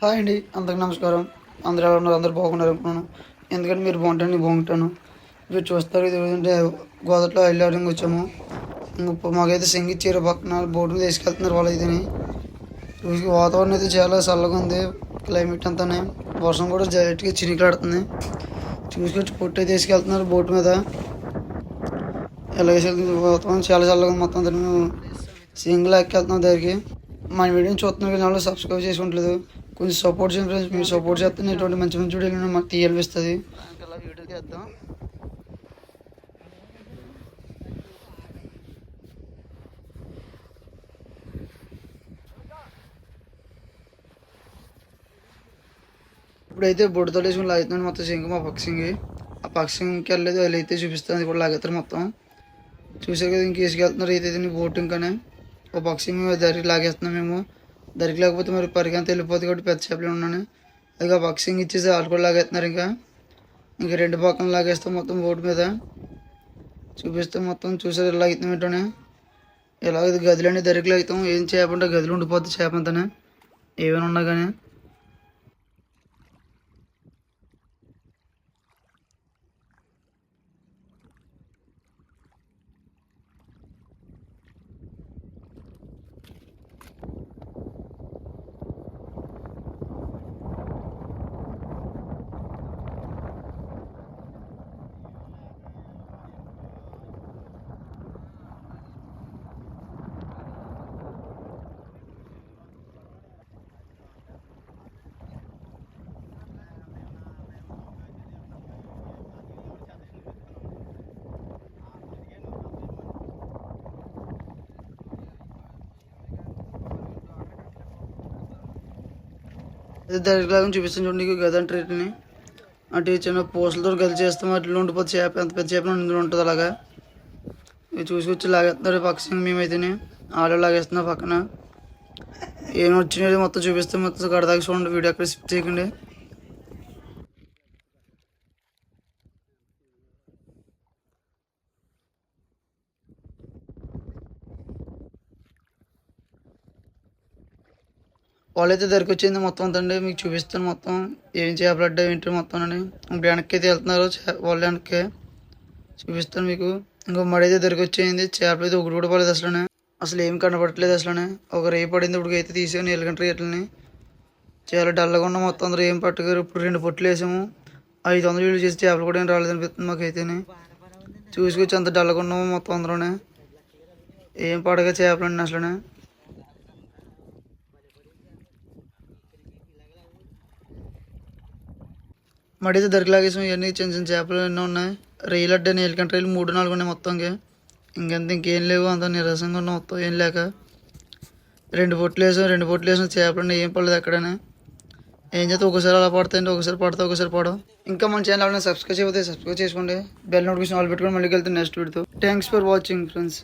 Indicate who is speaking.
Speaker 1: Hi అండి అందరికి నమస్కారం. అందరూ ఎలా ఉన్నారు? అందరూ బాగున్నారు అనుకున్నాను. ఎందుకంటే మీరు బాగుంటాను నేను బాగుంటాను. మీరు చూస్తారు ఇది ఏంటంటే గోదట్లో వెళ్ళడానికి వచ్చాము. ఇప్పుడు మాకైతే సింగి చీర పక్కన బోటు మీద తీసుకెళ్తున్నారు వాళ్ళు ఇదని చూసి వాతావరణం అయితే చాలా చల్లగా ఉంది. క్లైమేట్ అంతానే. వర్షం కూడా జైట్గా చినికిలాడుతుంది చూసుకొచ్చి పొట్టు అయితే తీసుకెళ్తున్నారు బోటు మీద. ఎలాగే వాతావరణం చాలా చల్లగా ఉంది మొత్తం అంతా మేము సింగిల్ ఎక్కెళ్తున్నాం దగ్గరికి. మన వీడియోని చూస్తున్నారు కానీ వాళ్ళు సబ్స్క్రైబ్ చేసి ఉండలేదు కొంచెం సపోర్ట్ చేయండి ఫ్రెండ్స్ మీరు సపోర్ట్ చేస్తే ఇటువంటి మంచి మంచి వీడియోలు మాకు తీయల్పిస్తుంది వీడియోకి వేద్దాం ఇప్పుడైతే బొడ్డుతో వేసుకుని లాగుతున్నాడు మొత్తం సింగ్ మా పక్షింగి ఆ పక్షింగ్కి వెళ్ళలేదు వాళ్ళు అయితే చూపిస్తుంది ఇప్పుడు లాగేస్తారు మొత్తం. చూసారు కదా ఇంక వేసుకెళ్తున్నారు అయితే బోటింగ్ కానీ. ఒక పక్షి మేము దారి లాగేస్తున్నాం మేము. దరికి లేకపోతే మరి పరిగంత వెళ్ళిపోతుంది కాబట్టి పెద్ద చేపలు ఉన్నాను అది ఆ ఇచ్చేసి వాళ్ళు కూడా లాగేస్తున్నారు ఇంకా. ఇంకా రెండు పక్కన లాగేస్తాం మొత్తం బోట్ మీద. చూపిస్తే మొత్తం చూసారు ఇలా అవుతాం ఏంటోనే. ఎలాగ గదిలోనే దరికి లాగుతాం ఏం చేప గదిలో ఉండిపోతుంది చేప అంతానే. ఏమైనా ఉన్నా కానీ. ఇది దరిలాగా చూపిస్తాను చూడండి నీకు రేటుని అంటే చిన్న పూసలతో గది చేస్తాం అట్లా ఉండిపోతే చేప ఎంత పెద్ద చేప ఇందులో ఉంటుంది అలాగా. ఇవి చూసుకొచ్చి లాగేస్తున్నారు పక్షం మేమైతేనే. ఆలో లాగేస్తున్నా పక్కన. ఏమి వచ్చినాయో మొత్తం చూపిస్తే మొత్తం కడదాకా చూడండి వీడియో అక్కడ షిఫ్ట్ చేయకండి. వాళ్ళైతే దగ్గరికి వచ్చింది మొత్తం అంతండి మీకు చూపిస్తాను మొత్తం. ఏం చేపలడ్డా ఏంటి మొత్తం అని ఇప్పుడు వెనక్కి అయితే వెళ్తున్నారు చే- వాళ్ళు వెనక్కి. చూపిస్తాను మీకు. ఇంకో మడి అయితే దగ్గరికి వచ్చేయింది చేపలు అయితే ఒకటి కూడా పడలేదు అసలు అసలు ఏం కనబడట్లేదు అసలు ఒక రేపు పడింది ఇప్పుడు అయితే తీసాను ఎలుగంట రేట్లని. చాలా డల్గా ఉన్న మొత్తం అందరూ. ఏం పట్టుకోరు. ఇప్పుడు రెండు పొట్లు వేసాము. ఐదు వందలు వీళ్ళు చేసి చేపలు కూడా ఏం రాలేదు అనిపిస్తుంది మాకైతేనే. చూసుకొచ్చి అంత డల్గా ఉన్నాము మొత్తం అందరూనే. ఏం పడగా చేపలండి అసలు మడితే దొరికిలాగేసాం ఇవన్నీ చిన్న చిన్న చేపలు ఎన్నో ఉన్నాయి. రైలు అడ్డా నీలకంట రైలు మూడు నాలుగు ఉన్నాయి మొత్తంకి. ఇంకెంత ఇంకేం లేవు అంత నిరసంగా ఉన్నాం మొత్తం ఏం లేక. రెండు పొట్లు వేసాం రెండు పొట్లు వేసాం చేపలు ఉన్నాయి ఏం పడలేదు ఎక్కడనే. ఏం చేస్తే ఒకసారి అలా పడతాయండి ఒకసారి పడతా ఒకసారి పడవు. ఇంకా మన ఛానల్ ఎవరైనా సబ్స్క్రైబ్ అయితే సబ్స్క్రైబ్ చేసుకోండి. బెల్ నోటిఫికేషన్ ఆల్ పెట్టుకొని మళ్ళీ వెళ్తాను నెక్స్ట్ వీడితో థ్యాంక్స్ ఫర్ వాచింగ్ ఫ్రెండ్స్